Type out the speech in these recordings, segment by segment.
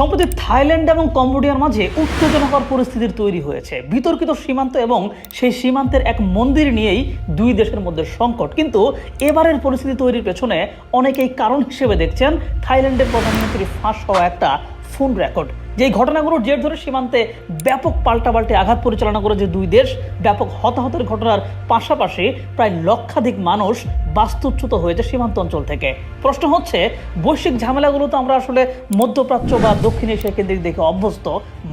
সম্প্রতি থাইল্যান্ড এবং কম্বোডিয়ার মাঝে উত্তেজনাকর পরিস্থিতির তৈরি হয়েছে। বিতর্কিত সীমান্ত এবং সেই সীমান্তের এক মন্দির নিয়েই দুই দেশের মধ্যে সংকট। কিন্তু এবারের পরিস্থিতি তৈরির পেছনে অনেকেই কারণ হিসেবে দেখছেন, থাইল্যান্ডের প্রধানমন্ত্রী ফাঁস হওয়া একটা ফোন রেকর্ড যে ঘটনাগুলোর জের ধরে সীমান্তে ব্যাপক পাল্টাপাল্টে আঘাত পরিচালনা করে যে দুই দেশ, ব্যাপক হতাহতের ঘটনার পাশাপাশি প্রায় লক্ষাধিক মানুষ বাস্তুচ্যুত হয়েছে সীমান্ত অঞ্চল থেকে। প্রশ্ন হচ্ছে, বৈশ্বিক ঝামেলাগুলো তো আমরা আসলে মধ্যপ্রাচ্য বা দক্ষিণ এশিয়া কেন্দ্রিক দেখে অভ্যস্ত।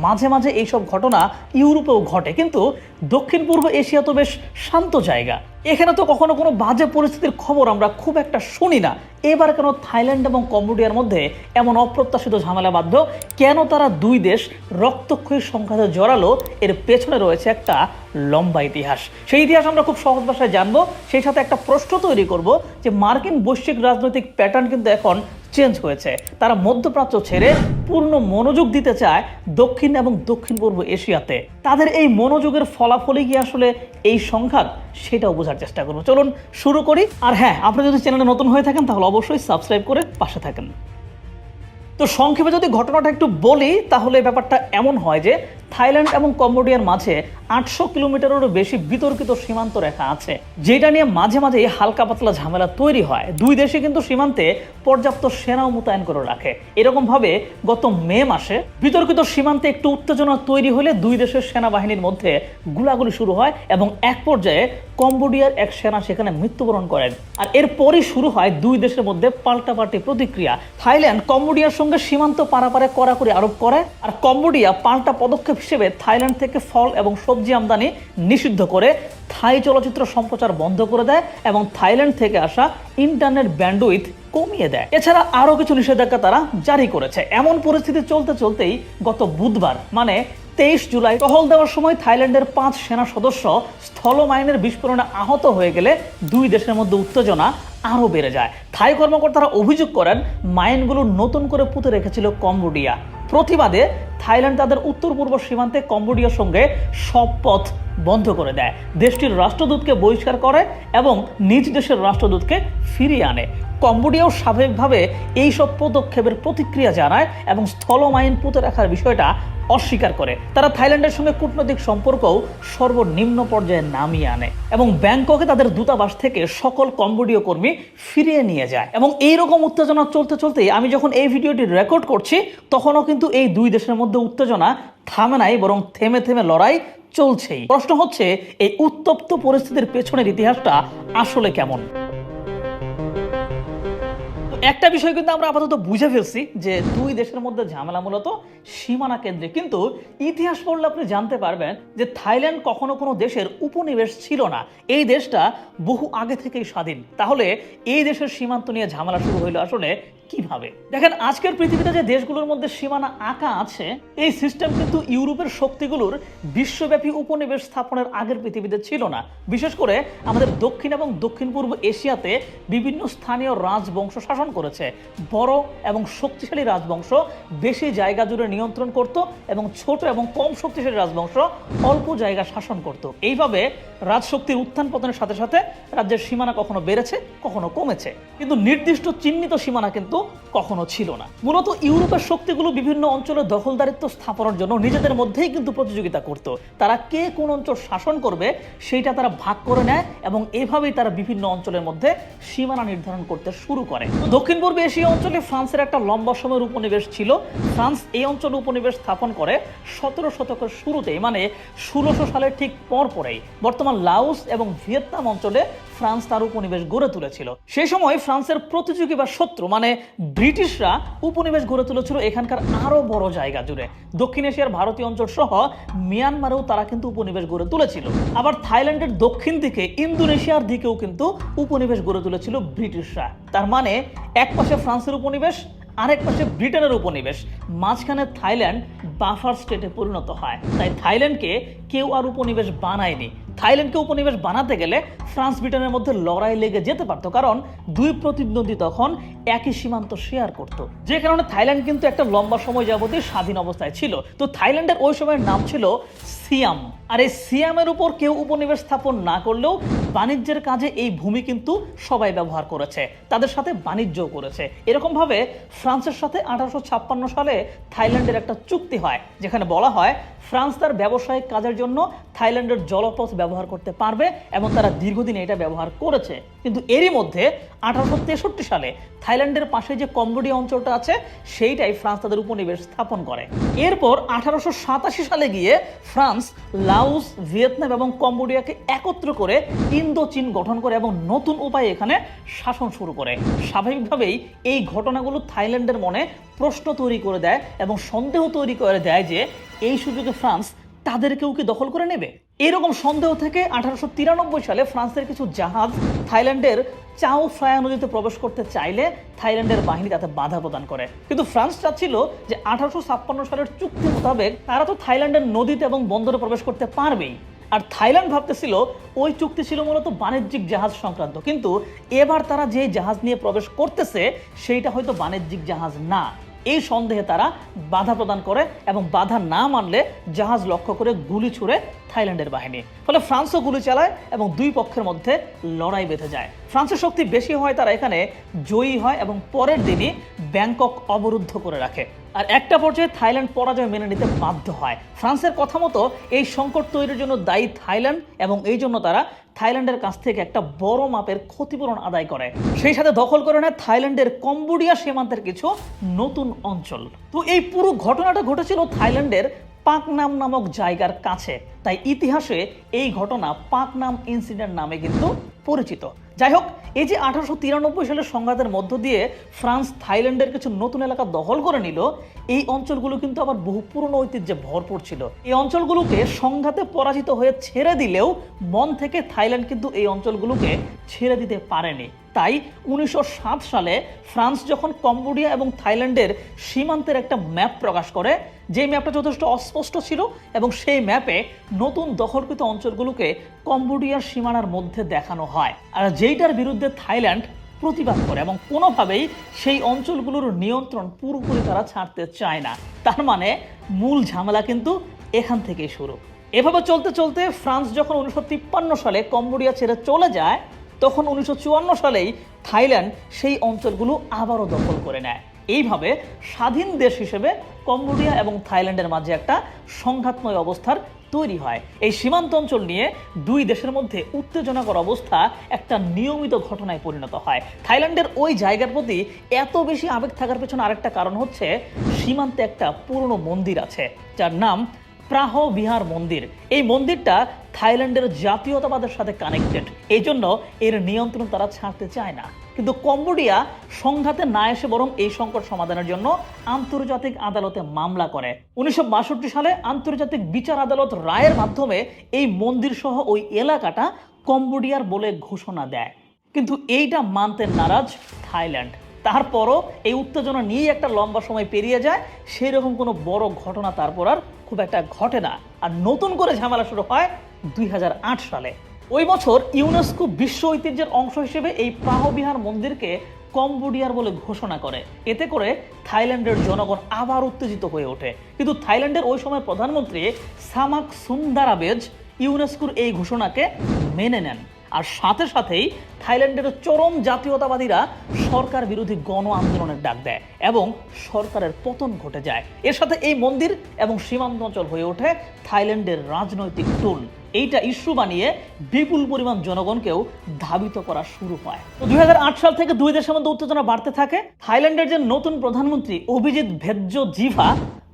মাঝে মাঝে এইসব ঘটনা ইউরোপেও ঘটে, কিন্তু দক্ষিণ পূর্ব এশিয়া তো বেশ শান্ত জায়গা। এখানে তো কখনো কোনো বাজে পরিস্থিতির খবর আমরা খুব একটা শুনি না। এবার কেন থাইল্যান্ড এবং কম্বোডিয়ার মধ্যে এমন অপ্রত্যাশিত ঝামেলা বাধ্য? কেন তারা দুই দেশ রক্তক্ষয়ী সংঘাতে জড়ালো? এর পেছনে রয়েছে একটা লম্বা ইতিহাস। সেই ইতিহাস আমরা খুব সহজ ভাষায় জানব। সেই সাথে একটা প্রশ্ন তৈরি করব যে মার্কিন বৈশ্বিক রাজনৈতিক প্যাটার্ন কিন্তু এখন চেঞ্জ হয়েছে। তারা মধ্যপ্রাচ্য ছেড়ে পূর্ণ মনোযোগ দিতে চায় দক্ষিণ এবং দক্ষিণ পূর্ব এশিয়াতে। তাদের এই মনোযোগের ফলাফলই কি আসলে এই সংঘাত? সেটাও বোঝার চেষ্টা করব। চলুন শুরু করি। আর হ্যাঁ আপনি যদি চ্যানেলে নতুন হয়ে থাকেন, তাহলে অবশ্যই সাবস্ক্রাইব করে পাশে থাকেন। তো সংক্ষেপে যদি ঘটনাটা একটু বলি, তাহলে ব্যাপারটা এমন হয় যে থাইল্যান্ড এবং কম্বোডিয়ার মাঝে আটশো কিলোমিটারেরও বেশি বিতর্কিত সীমান্ত রেখা আছে। যেটা নিয়ে মাঝে মাঝে হালকা পাতলা ঝামেলা তৈরি হয়। দুই দেশে কিন্তু সীমান্তে পর্যাপ্ত সেনাও মোতায়েন করে রাখে। এরকম ভাবে গত মে মাসে বিতর্কিত সীমান্তে একটু উত্তেজনা তৈরি হলে দুই দেশের সেনাবাহিনীর মধ্যে গুলাগুলি শুরু হয় এবং এক পর্যায়ে কম্বোডিয়ার এক সেনা সেখানে মৃত্যুবরণ করেন। আর এরপরই শুরু হয় দুই দেশের মধ্যে পাল্টাপাল্টি প্রতিক্রিয়া। থাইল্যান্ড কম্বোডিয়ার সঙ্গে সীমান্ত পারাপারে কড়াকড়ি আরোপ করে, আর কম্বোডিয়া পাল্টা পদক্ষেপ হিসেবে থাইল্যান্ড থেকে ফল এবং সবজি আমদানি নিষিদ্ধ করে থাই চলচ্চিত্র সম্প্রচার বন্ধ করে দেয় এবং থাইল্যান্ড থেকে আসা ইন্টারনেট ব্যান্ডউইথ কমিয়ে দেয়। এছাড়া আরও কিছু নিষেধাজ্ঞা তারা জারি করেছে। এমন পরিস্থিতি চলতে চলতেই গত বুধবার মানে তেইশ জুলাই, টহল দেওয়ার সময় থাইল্যান্ডের পাঁচ সেনা সদস্য স্থল মাইনের বিস্ফোরণে আহত হয়ে গেলে দুই দেশের মধ্যে উত্তেজনা আরও বেড়ে যায়। থাই কর্মকর্তারা অভিযোগ করেন, মাইনগুলো নতুন করে পুঁতে রেখেছিল কম্বোডিয়া। প্রতিবাদে থাইল্যান্ড তাদের উত্তর পূর্ব সীমান্তে কম্বোডিয়ার সঙ্গে সব পথ বন্ধ করে দেয়। দেশটির রাষ্ট্রদূতকে বহিষ্কার করে এবং নিজ দেশের রাষ্ট্রদূতকে ফিরিয়ে আনে। কম্বোডিয়াও স্বাভাবিকভাবে এই সব পদক্ষেপের প্রতিক্রিয়া জানায় এবং স্থলমাইন পুঁতে রাখার বিষয়টা অস্বীকার করে। তারা থাইল্যান্ডের সঙ্গে কূটনৈতিক সম্পর্কও সর্বনিম্ন পর্যায়ে নামিয়ে আনে এবং ব্যাংককে তাদের দূতাবাস থেকে সকল কম্বোডীয় কর্মী ফিরিয়ে নিয়ে যায়। এবং এই রকম উত্তেজনা চলতে চলতে আমি যখন এই ভিডিওটি রেকর্ড করছি, তখনও কিন্তু এই দুই দেশের মধ্যে উত্তেজনা থামে নাই, বরং থেমে থেমে লড়াই চলছেই। প্রশ্ন হচ্ছে, এই উত্তপ্ত পরিস্থিতির পেছনের ইতিহাসটা আসলে কেমন? একটা বিষয় কিন্তু আমরা আপাতত বুঝে ফেলছি যে দুই দেশের মধ্যে ঝামেলা মূলত সীমানা কেন্দ্রে কিন্তু ইতিহাস পড়লে আপনি জানতে পারবেন যে থাইল্যান্ড কখনো কোনো দেশের উপনিবেশ ছিল না। এই দেশটা বহু আগে থেকেই স্বাধীন। তাহলে এই দেশের সীমান্ত নিয়ে ঝামেলা শুরু হইল আসলে কীভাবে? দেখেন, আজকের পৃথিবীতে যে দেশগুলোর মধ্যে সীমানা আঁকা আছে, এই সিস্টেম কিন্তু ইউরোপের শক্তিগুলোর বিশ্বব্যাপী উপনিবেশ স্থাপনের আগের পৃথিবীতে ছিল না। বিশেষ করে আমাদের দক্ষিণ এবং দক্ষিণ পূর্ব এশিয়াতে বিভিন্ন স্থানীয় রাজবংশ শাসন করেছে। বড় এবং শক্তিশালী রাজবংশ, বেশি জায়গা জুড়ে নিয়ন্ত্রণ করত এবং ছোট এবং কম শক্তিশালী রাজবংশ অল্প জায়গা শাসন করত। এইভাবে রাজশক্তির উত্থান পতনের সাথে সাথে রাজ্যের সীমানা কখনো বেড়েছে, কখনো কমেছে। কিন্তু নির্দিষ্ট চিহ্নিত সীমানা কিন্তু কখনো ছিল না। মূলত ইউরোপের শক্তিগুলো বিভিন্ন অঞ্চলে দখলদারিত্ব স্থাপনের জন্য নিজেদের মধ্যেই কিন্তু প্রতিযোগিতা করত। তারা কে কোন অঞ্চল শাসন করবে, সেইটা তারা ভাগ করে নেয় এবং এভাবেই তারা বিভিন্ন অঞ্চলের মধ্যে সীমানা নির্ধারণ করতে শুরু করে। দক্ষিণ পূর্ব এশীয় অঞ্চলে ফ্রান্সের একটা লম্বা সময়ের উপনিবেশ ছিল। ফ্রান্স এই অঞ্চলে উপনিবেশ স্থাপন করে সতেরো শতকের শুরুতেই মানে ষোলোশো সালের ঠিক পর পরেই বর্তমান লাওস এবং ভিয়েতনাম অঞ্চলে ফ্রান্স তার উপনিবেশ গড়ে তুলেছিল। সেই সময় ফ্রান্সের প্রতিযোগী বা শত্রু মানে ব্রিটিশরা উপনিবেশ গড়ে তুলেছিল এখানকার আরও বড় জায়গা জুড়ে। দক্ষিণ এশিয়ার ভারতীয় অঞ্চল সহ মিয়ানমারেও তারা কিন্তু উপনিবেশ গড়ে তুলেছিল। আবার থাইল্যান্ডের দক্ষিণ দিকে, ইন্দোনেশিয়ার দিকেও কিন্তু উপনিবেশ গড়ে তুলেছিল ব্রিটিশরা। তার মানে এক পাশে ফ্রান্সের উপনিবেশ, আরেক পাশে ব্রিটেনের উপনিবেশ। মাঝখানে থাইল্যান্ড বাফার স্টেটে পরিণত হয়। তাই থাইল্যান্ডকে কেউ আর উপনিবেশ বানায়নি। থাইল্যান্ডকে উপনিবেশ বানাতে গেলে ফ্রান্স ব্রিটেনের মধ্যে লড়াই লেগে যেতে পারতো, কারণ দুই প্রতিদ্বন্দ্বী তখন একই সীমান্ত শেয়ার করত। যে কারণে থাইল্যান্ড কিন্তু একটা লম্বা সময় যাবতীয় স্বাধীন অবস্থায় ছিল। তো থাইল্যান্ডের ওই সময়ের নাম ছিল সিয়াম। আর এই সিয়ামের উপর কেউ উপনিবেশ স্থাপন না করলেও বাণিজ্যের কাজে এই ভূমি কিন্তু সবাই ব্যবহার করেছে। তাদের সাথে বাণিজ্যও করেছে। এরকম ভাবে ফ্রান্সের সাথে আঠারোশো ছাপ্পান্ন সালে থাইল্যান্ডের একটা চুক্তি হয়, যেখানে বলা হয় ফ্রান্স তার ব্যবসায়িক কাজের জন্য থাইল্যান্ডের জলপথ ব্যবহার করতে পারবে এবং তারা দীর্ঘদিন এটা ব্যবহার করেছে। কিন্তু এরই মধ্যে আঠারোশো তেষট্টি সালে থাইল্যান্ডের পাশে যে কম্বোডিয়া অঞ্চলটা আছে, সেইটাই ফ্রান্স তাদের উপনিবেশ স্থাপন করে। এরপর আঠারোশো সাতাশি সালে গিয়ে ফ্রান্স লাউস ভিয়েতনাম এবং কম্বোডিয়াকে একত্র করে ইন্দো চীন গঠন করে এবং নতুন উপায়ে এখানে শাসন শুরু করে। স্বাভাবিকভাবেই এই ঘটনাগুলো থাইল্যান্ডের মনে প্রশ্ন তৈরি করে দেয় এবং সন্দেহ তৈরি করে দেয় যে এই সুযোগে ফ্রান্স তাদেরকেও কি দখল করে নেবে? এরকম সন্দেহ থেকে আঠারোশো তিরানব্বই সালে ফ্রান্সের কিছু জাহাজ থাইল্যান্ডের চাও ফ্রায়া নদীতে প্রবেশ করতে চাইলে থাইল্যান্ডের বাহিনী তাতে বাধা প্রদান করে। কিন্তু ফ্রান্স চাচ্ছিল যে আঠারোশো ছাপ্পান্ন সালের চুক্তি মোতাবেক তারা তো থাইল্যান্ডের নদীতে এবং বন্দরে প্রবেশ করতে পারবেই। আর থাইল্যান্ড ভাবতেছিল ওই চুক্তি ছিল মূলত বাণিজ্যিক জাহাজ সংক্রান্ত। কিন্তু এবার তারা যে জাহাজ নিয়ে প্রবেশ করতেছে, সেইটা হয়তো বাণিজ্যিক জাহাজ না। এই সন্দেহে তারা বাধা প্রদান করে এবং বাধা না মানলে জাহাজ লক্ষ্য করে গুলি ছুড়ে থাইল্যান্ডের বাহিনী। ফলে ফ্রান্সও গুলি চালায় এবং দুই পক্ষের মধ্যে লড়াই বেঁধে যায়। ফ্রান্সের শক্তি বেশি হয়, তারা এখানে জয়ী হয় এবং পরের দিনই ব্যাংকক অবরুদ্ধ করে রাখে। আর একটা পর্যায়ে থাইল্যান্ড পরাজয় মেনে নিতে বাধ্য হয়। ফ্রান্সের কথা মতো এই সংকট তৈরির জন্য দায়ী থাইল্যান্ড এবং এই জন্য তারা থাইল্যান্ডের কাছ থেকে একটা বড় মাপের ক্ষতিপূরণ আদায় করে। সেই সাথে দখল করে নেয় থাইল্যান্ডের কম্বোডিয়া সীমান্তের কিছু নতুন অঞ্চল। তো এই পুরো ঘটনাটা ঘটেছিল থাইল্যান্ডের পাকনাম নামক জায়গার কাছে। তাই ইতিহাসে এই ঘটনা পাকনাম ইনসিডেন্ট নামে কিন্তু পরিচিত। যাই হোক, এই যে আঠারোশো তিরানব্বই সালের সংঘাতের মধ্য দিয়ে ফ্রান্স, থাইল্যান্ডের কিছু নতুন এলাকা দখল করে নিল, এই অঞ্চলগুলো কিন্তু আবার বহু পুরনো ঐতিহ্যে ভরপুর ছিল। এই অঞ্চলগুলোকে সংঘাতে পরাজিত হয়ে ছেড়ে দিলেও মন থেকে থাইল্যান্ড কিন্তু এই অঞ্চলগুলোকে ছেড়ে দিতে পারেনি। তাই উনিশশো সাত সালে ফ্রান্স যখন কম্বোডিয়া এবং থাইল্যান্ডের সীমান্তের একটা ম্যাপ প্রকাশ করে, যে ম্যাপটা যথেষ্ট অস্পষ্ট ছিল এবং সেই ম্যাপে নতুন দখলকৃত অঞ্চলগুলোকে কম্বোডিয়ার সীমানার মধ্যে দেখানো হয়। আর যেইটার বিরুদ্ধে থাইল্যান্ড প্রতিবাদ করে এবং কোনোভাবেই সেই অঞ্চলগুলোর নিয়ন্ত্রণ পুরোপুরি তারা ছাড়তে চায় না। তার মানে মূল ঝামেলা কিন্তু এখান থেকেই শুরু। এভাবে চলতে চলতে ফ্রান্স যখন উনিশশো সালে কম্বোডিয়া ছেড়ে চলে যায় তখন উনিশশো চুয়ান্ন সালেই থাইল্যান্ড সেই অঞ্চলগুলো আবারও দখল করে নেয়। এইভাবে স্বাধীন দেশ হিসেবে কম্বোডিয়া এবং থাইল্যান্ডের মাঝে একটা সংঘাতময় অবস্থার তৈরি হয়। এই সীমান্ত অঞ্চল নিয়ে দুই দেশের মধ্যে উত্তেজনাকর অবস্থা একটা নিয়মিত ঘটনায় পরিণত হয়। থাইল্যান্ডের ওই জায়গার প্রতি এত বেশি আবেগ থাকার পেছনে আরেকটা কারণ হচ্ছে সীমান্তে একটা পুরনো মন্দির আছে, যার নাম প্রাহ বিহার মন্দির। এই মন্দিরটা থাইল্যান্ডের জাতীয়তাবাদের সাথে কানেক্টেড এই জন্য এর নিয়ন্ত্রণ তারা ছাড়তে চায় না। কিন্তু কম্বোডিয়া সংঘাতে না এসে বরং এই সংকট সমাধানের জন্য আন্তর্জাতিক আদালতে মামলা করে। উনিশশো বাষট্টি সালে আন্তর্জাতিক বিচার আদালত রায়ের মাধ্যমে এই মন্দির সহ ওই এলাকাটা কম্বোডিয়ার বলে ঘোষণা দেয়। কিন্তু এইটা মানতে নারাজ থাইল্যান্ড। তারপরও এই উত্তেজনা নিয়েই একটা লম্বা সময় পেরিয়ে যায়। সেই রকম কোনো বড় ঘটনা তারপর আর খুব একটা ঘটে না। আর নতুন করে ঝামেলা শুরু হয় দুই হাজার আট সালে। ওই বছর ইউনেস্কো বিশ্ব ঐতিহ্যের অংশ হিসেবে এই প্রাহবিহার মন্দিরকে কম্বোডিয়ার বলে ঘোষণা করে। এতে করে থাইল্যান্ডের জনগণ আবার উত্তেজিত হয়ে ওঠে। কিন্তু থাইল্যান্ডের ওই সময় প্রধানমন্ত্রী সামাক সুন্দারাবেজ ইউনেস্কোর এই ঘোষণাকে মেনে নেন। আর সাথে সাথেই থাইল্যান্ডের চরম জাতীয়তাবাদীরা সরকার বিরোধী গণ আন্দোলনের ডাক দেয় এবং সরকারের পতন ঘটে যায়। এর সাথে এই মন্দির এবং সীমান্ত অঞ্চল হয়ে ওঠে থাইল্যান্ডের রাজনৈতিক টুল। এইটা ইস্যু বানিয়ে বিপুল পরিমাণ জনগণকেও ধাবিত করা শুরু হয়। তো দুই সাল থেকে দুই দেশের মধ্যে উত্তেজনা বাড়তে থাকে। থাইল্যান্ডের যে নতুন প্রধানমন্ত্রী অভিজিৎ ভেদ্য জিভা,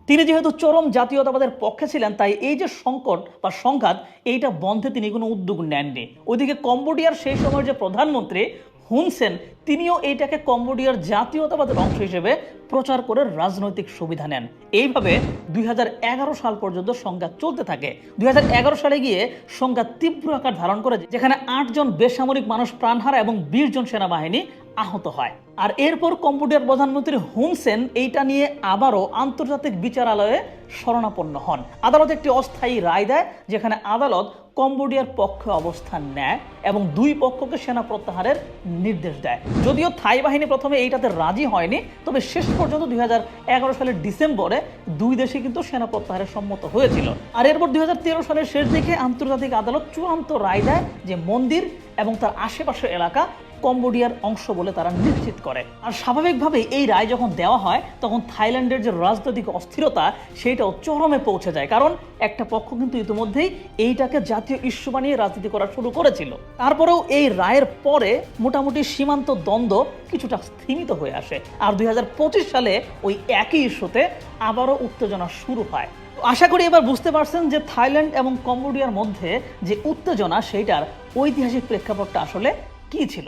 তিনি যেহেতু চরম জাতীয়তাবাদের পক্ষে ছিলেন, তাই এই যে সংকট বা সংঘাত, এইটা বন্ধে তিনি কোনো উদ্যোগ নেননি। ওইদিকে কম্বোডিয়ার সেই সময়ের যে প্রধানমন্ত্রী হুনসেন, তিনিও এইটাকে কম্বোডিয়ার জাতীয়তাবাদের অংশ হিসেবে প্রচার করে রাজনৈতিক সুবিধা নেন। এইভাবে দুই হাজার এগারো সাল পর্যন্ত সংঘাত চলতে থাকে। দুই হাজার এগারো সালে গিয়ে সংঘাত তীব্র আকার ধারণ করে, যেখানে আটজন বেসামরিক মানুষ প্রাণ হারা এবং বিশ জন সেনাবাহিনী আহত হয়। আর এরপর কম্বোডিয়ার প্রধানমন্ত্রী হুনসেন এইটা নিয়ে আবারও আন্তর্জাতিক বিচারালয়ে শরণাপন্ন হন। আদালত একটি অস্থায়ী রায় দেয়, যেখানে আদালত কম্বোডিয়ার পক্ষে অবস্থান নেয় এবং দুই পক্ষকে সেনা প্রত্যাহারের নির্দেশ দেয়। যদিও থাই বাহিনী প্রথমে এইটাতে রাজি হয়নি, তবে শেষ পর্যন্ত দুই হাজার এগারো সালের ডিসেম্বরে দুই দেশে কিন্তু সেনা প্রত্যাহারের সম্মত হয়েছিল। আর এরপর দুই হাজার তেরো সালের শেষ দিকে আন্তর্জাতিক আদালত চূড়ান্ত রায় দেয় যে মন্দির এবং তার আশেপাশের এলাকা কম্বোডিয়ার অংশ বলে তারা নিশ্চিত করে। আর স্বাভাবিকভাবে এই রায় যখন দেওয়া হয়, তখন থাইল্যান্ডের যে রাজনৈতিক অস্থিরতা, সেইটাও চরমে পৌঁছে যায়। কারণ একটা পক্ষ কিন্তু ইতিমধ্যেই এইটাকে জাতীয় ইস্যু বানিয়ে রাজনীতি করা শুরু করেছিল। তারপরেও এই রায়ের পরে মোটামুটি সীমান্ত দ্বন্দ্ব কিছুটা স্থিমিত হয়ে আসে। আর দুই হাজার পঁচিশ সালে ওই একই ইস্যুতে আবারও উত্তেজনা শুরু হয়। আশা করি এবার বুঝতে পারছেন যে থাইল্যান্ড এবং কম্বোডিয়ার মধ্যে যে উত্তেজনা, সেইটার ঐতিহাসিক প্রেক্ষাপটটা আসলে কি ছিল?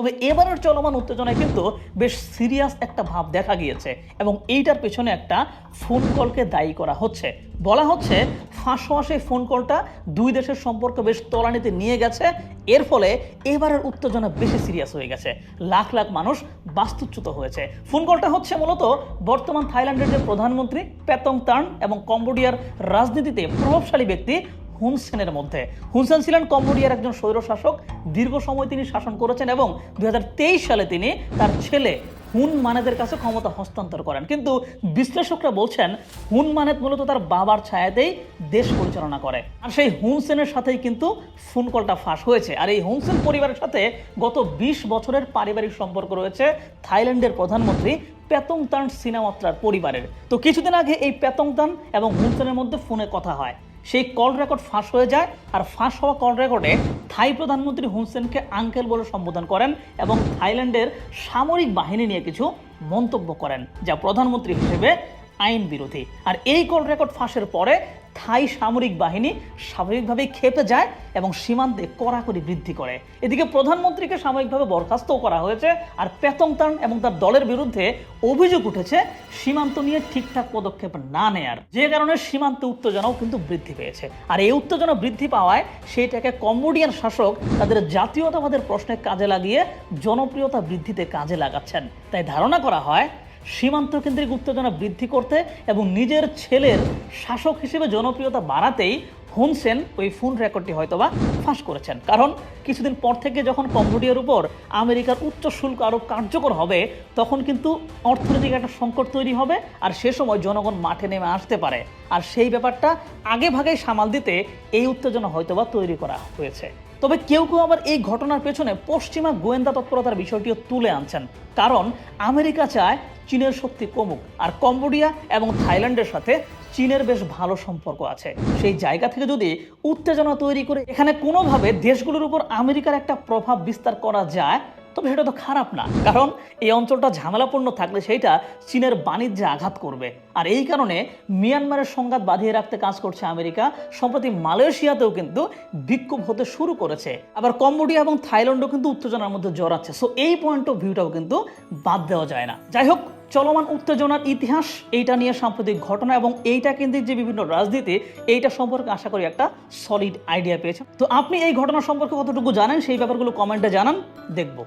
তবে এবারের চলমান উত্তেজনায় কিন্তু বেশ সিরিয়াস একটা ভাব দেখা গিয়েছে এবং এইটার পেছনে একটা ফোন কলকে দায়ী করা হচ্ছে। বলা হচ্ছে, ফাঁস হওয়া সেই ফোন কলটা দুই দেশের সম্পর্ক বেশ তলানিতে নিয়ে গেছে, এর ফলে এবারের উত্তেজনা বেশি সিরিয়াস হয়ে গেছে। লাখ লাখ মানুষ বাস্তুচ্যুত হয়েছে। ফোন কলটা হচ্ছে মূলত বর্তমান থাইল্যান্ডের যে প্রধানমন্ত্রী পেতং তার্ন এবং কম্বোডিয়ার রাজনীতিতে প্রভাবশালী ব্যক্তি হুনসেনের মধ্যে। হুনসেন ছিলেন কম্বোডিয়ার একজন স্বৈরশাসক দীর্ঘ সময় তিনি শাসন করেছেন এবং দুই হাজার তেইশ সালে তিনি তার ছেলে হুন মানেদের কাছে ক্ষমতা হস্তান্তর করেন। কিন্তু বিশ্লেষকরা বলছেন, হুন মানেদ মূলত তার বাবার ছায়াতেই দেশ পরিচালনা করে। আর সেই হুনসেনের সাথেই কিন্তু ফোন কলটা ফাঁস হয়েছে। আর এই হুনসেন পরিবারের সাথে গত ২০ বছরের পারিবারিক সম্পর্ক রয়েছে থাইল্যান্ডের প্রধানমন্ত্রী পেতংতান সিনামাত্রার পরিবারের। তো কিছুদিন আগে এই পেতংতান এবং হুনসেনের মধ্যে ফোনে কথা হয়। সেই কল রেকর্ড ফাঁস হয়ে যায়। আর ফাঁস হওয়া কল রেকর্ডে থাই প্রধানমন্ত্রী হুনসেনকে আঙ্কেল বলে সম্বোধন করেন এবং থাইল্যান্ডের সামরিক বাহিনী নিয়ে কিছু মন্তব্য করেন, যা প্রধানমন্ত্রী হিসেবে আইন বিরোধী। আর এই কল রেকর্ড ফাঁসের পরে থাই সামরিক বাহিনী স্বাভাবিকভাবেই খেপে যায় এবং সীমান্তে কড়াকড়ি বৃদ্ধি করে। এদিকে প্রধানমন্ত্রীকে সাময়িকভাবে বরখাস্তও করা হয়েছে আর পেতংতান এবং তার দলের বিরুদ্ধে অভিযোগ উঠেছে সীমান্ত নিয়ে ঠিকঠাক পদক্ষেপ না নেয়ার। যে কারণে সীমান্তে উত্তেজনাও কিন্তু বৃদ্ধি পেয়েছে। আর এই উত্তেজনা বৃদ্ধি পাওয়ায় সেইটাকে কম্বোডিয়ান শাসক তাদের জাতীয়তাবাদের প্রশ্নে কাজে লাগিয়ে জনপ্রিয়তা বৃদ্ধিতে কাজে লাগাচ্ছেন। তাই ধারণা করা হয় সীমান্ত কেন্দ্রিক উত্তেজনা বৃদ্ধি করতে এবং নিজের ছেলের শাসক হিসেবে জনপ্রিয়তা বাড়াতেই হুনসেন ওই ফোন রেকর্ডটি হয়তোবা ফাঁস করেছেন। কারণ কিছুদিন পর থেকে যখন কম্বোডিয়ার উপর আমেরিকার উচ্চ শুল্ক আরোপ কার্যকর হবে, তখন কিন্তু অর্থনৈতিক একটা সংকট তৈরি হবে আর সে সময় জনগণ মাঠে নেমে আসতে পারে। আর সেই ব্যাপারটা আগে ভাগেই সামাল দিতে এই উত্তেজনা হয়তোবা তৈরি করা হয়েছে। তবে কেউ কেউ আবার এই ঘটনার পেছনে পশ্চিমা গোয়েন্দা তৎপরতার বিষয়টিও তুলে আনছেন। কারণ আমেরিকা চায় চীনের শক্তি কমুক। আর কম্বোডিয়া এবং থাইল্যান্ডের সাথে চীনের বেশ ভালো সম্পর্ক আছে। সেই জায়গা থেকে যদি উত্তেজনা তৈরি করে, এখানে কোনোভাবে দেশগুলোর উপর আমেরিকার একটা প্রভাব বিস্তার করা যায় তবে সেটা তো খারাপ না। কারণ এই অঞ্চলটা ঝামেলাপূর্ণ থাকলে সেইটা চীনের বাণিজ্যে আঘাত করবে। আর এই কারণে মিয়ানমারের সংঘাত বাঁধিয়ে রাখতে কাজ করছে আমেরিকা। সম্প্রতি মালয়েশিয়াতেও কিন্তু বিক্ষোভ হতে শুরু করেছে। আবার কম্বোডিয়া এবং থাইল্যান্ডও কিন্তু উত্তেজনার মধ্যে জড়াচ্ছে। সো এই পয়েন্ট অফ ভিউটাও কিন্তু বাদ দেওয়া যায় না। যাই হোক চলমান উত্তেজনার ইতিহাস, এইটা নিয়ে সাম্প্রতিক ঘটনা এবং এইটা কেন্দ্রিক যে বিভিন্ন রাজনীতি, এইটা সম্পর্কে আশা করি একটা সলিড আইডিয়া পেয়েছেন। তো আপনি এই ঘটনা সম্পর্কে কতটুকু জানেন, সেই ব্যাপারগুলো কমেন্টে জানান, দেখব।